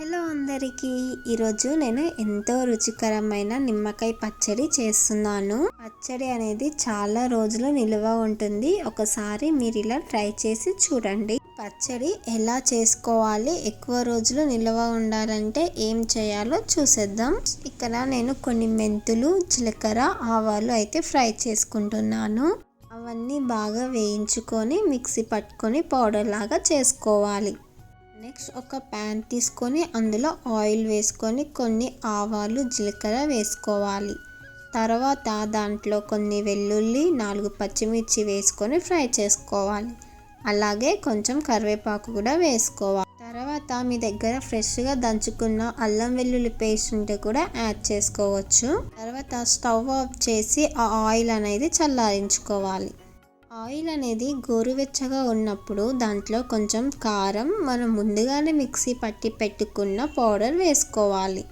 Hello అందరికీ. ఈరోజు నేను ఎంతో రుచికరమైన నిమ్మకాయ పచ్చడి చేస్తున్నాను. పచ్చడి అనేది చాలా రోజులు నిల్వ ఉంటుంది. ఒకసారి మీరు ఇలా ట్రై చేసి చూడండి. పచ్చడి ఎలా చేసుకోవాలి ఎక్కువ రోజులు నిల్వ ఉండాలంటే ఏం చేయాలో చూసేద్దాం. ఇక్కడ నేను కొన్ని మెంతులు జీలకర్ర ఆవాలు అయితే ఫ్రై చేసుకుంటున్నాను. అవన్నీ బాగా వేయించుకొని మిక్సీ పట్టుకొని పౌడర్ లాగా చేసుకోవాలి. నెక్స్ట్ ఒక ప్యాన్ తీసుకొని అందులో ఆయిల్ వేసుకొని కొన్ని ఆవాలు జీలకర్ర వేసుకోవాలి. తర్వాత దాంట్లో కొన్ని వెల్లుల్లి నాలుగు పచ్చిమిర్చి వేసుకొని ఫ్రై చేసుకోవాలి. అలాగే కొంచెం కరివేపాకు కూడా వేసుకోవాలి. తర్వాత మీ దగ్గర ఫ్రెష్గా దంచుకున్న అల్లం వెల్లుల్లి పేస్ట్ ఉంటే కూడా యాడ్ చేసుకోవచ్చు. తర్వాత స్టవ్ ఆఫ్ చేసి ఆ ఆయిల్ అనేది చల్లారించుకోవాలి. ఆయిల్ అనేది గోరువెచ్చగా ఉన్నప్పుడు దాంట్లో కొంచెం కారం మనం ముందుగానే మిక్సీ పట్టి పెట్టుకున్న పౌడర్ వేసుకోవాలి.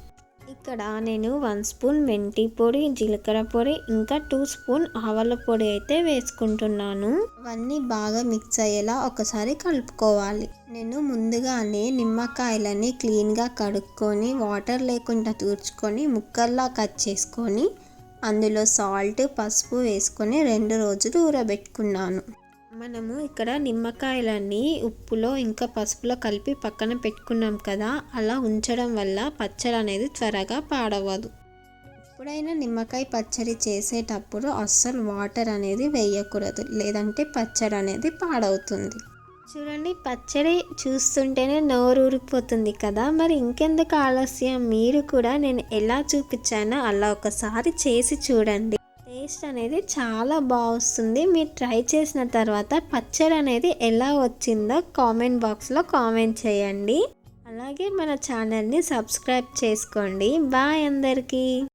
ఇక్కడ నేను వన్ స్పూన్ మెంతి పొడి జీలకర్ర పొడి ఇంకా టూ స్పూన్ ఆవల పొడి అయితే వేసుకుంటున్నాను. అవన్నీ బాగా మిక్స్ అయ్యేలా ఒకసారి కలుపుకోవాలి. నేను ముందుగానే నిమ్మకాయలని క్లీన్గా కడుక్కొని వాటర్ లేకుండా తూర్చుకొని ముక్కల్లా కట్ చేసుకొని అందులో సాల్ట్ పసుపు వేసుకొని రెండు రోజులు ఊరబెట్టుకున్నాను. మనము ఇక్కడ నిమ్మకాయలన్నీ ఉప్పులో ఇంకా పసుపులో కలిపి పక్కన పెట్టుకున్నాం కదా అలా ఉంచడం వల్ల పచ్చడి అనేది త్వరగా పాడవదు. ఎప్పుడైనా నిమ్మకాయ పచ్చడి చేసేటప్పుడు అస్సలు వాటర్ అనేది వేయకూడదు లేదంటే పచ్చడి అనేది పాడవుతుంది. చూడండి పచ్చడి చూస్తుంటేనే నోరు ఊరిపోతుంది కదా. మరి ఇంకెందుకు ఆలస్యం? మీరు కూడా నేను ఎలా చూపించానో అలా ఒకసారి చేసి చూడండి. టేస్ట్ అనేది చాలా బాగుస్తుంది. మీరు ట్రై చేసిన తర్వాత పచ్చడి అనేది ఎలా వచ్చిందో కామెంట్ బాక్స్లో కామెంట్ చేయండి. అలాగే మన ఛానల్ని సబ్స్క్రైబ్ చేసుకోండి. బాయ్ అందరికీ.